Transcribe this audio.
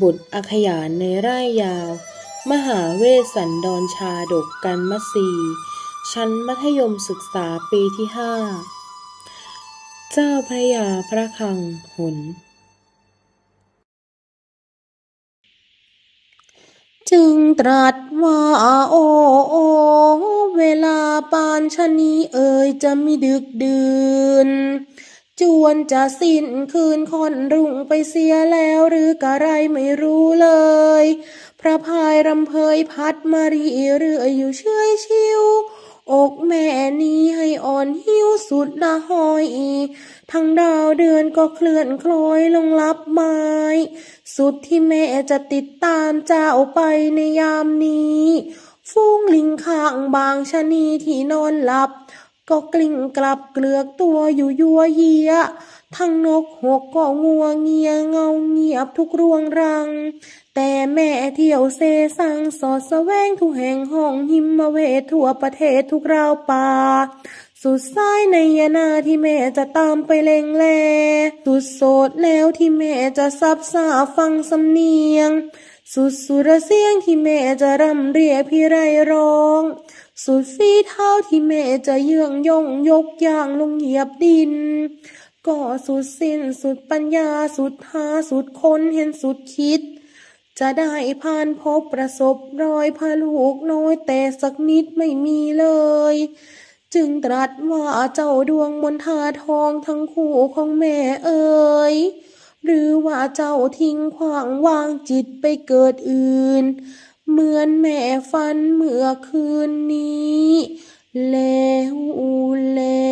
บุตรอัขยานในไร่ยาว มหาเวสสันดรชาดกกันมสีชั้นมัธยมศึกษาปีที่ห้า เจ้าพระยาพระคังหนจึงตรัสว่าโอ้โอ เวลาปานชะนีเอ่ยจะมีดึกดื่น จวนจะสิ้นคืนค่อนรุ่งไปเสียแล้วหรือกะไรไม่รู้เลย พระพายรำเพยพัดมารีเรืออยู่เชื่อยชิว อกแม่นี้ให้อ่อนหิวสุดละหอยอีทั้งดาวเดือนก็เคลื่อนคล้อยลงลับไม้ สุดที่แม่จะติดตามเจ้าไปในยามนี้ฟูงลิงข้างบางชะนีที่นอนหลับ ก็กลิ้งกลับเกลือกตัวอยู่ยัวเยีย ทั้งนกหกก็งัวเงียเงาเงียบทุกรวงรัง แต่แม่เที่ยวเซสังสอดแสวงทุกแห่งห้องหิมมาเวททั่วประเทศทุกราวป่า สุดซ้ายในยนาที่แม่จะตามไปเลงแล สุดโสดแล้วที่แม่จะซับซาฟังสำเนียง สุดสุรเสียงที่แม่จะรำเรียพี่ไรร้อง สุดฝีเท้าที่แม่จะเยื่องย่องยกย่างลงเหยียบดิน ก็สุดสิ้นสุดปัญญาสุดหาสุดคนเห็นสุดคิด จะได้ผ่านพบประสบรอยพาลูกน้อยแต่สักนิดไม่มีเลย จึงตรัสว่าเจ้าดวงมนทาทองทั้งคู่ของแม่เอ๋ยหรือว่าเจ้าทิ้งขวางวางจิตไปเกิดอื่น เหมือนแม่ฟันเมื่อคืนนี้ แล้วแล้ว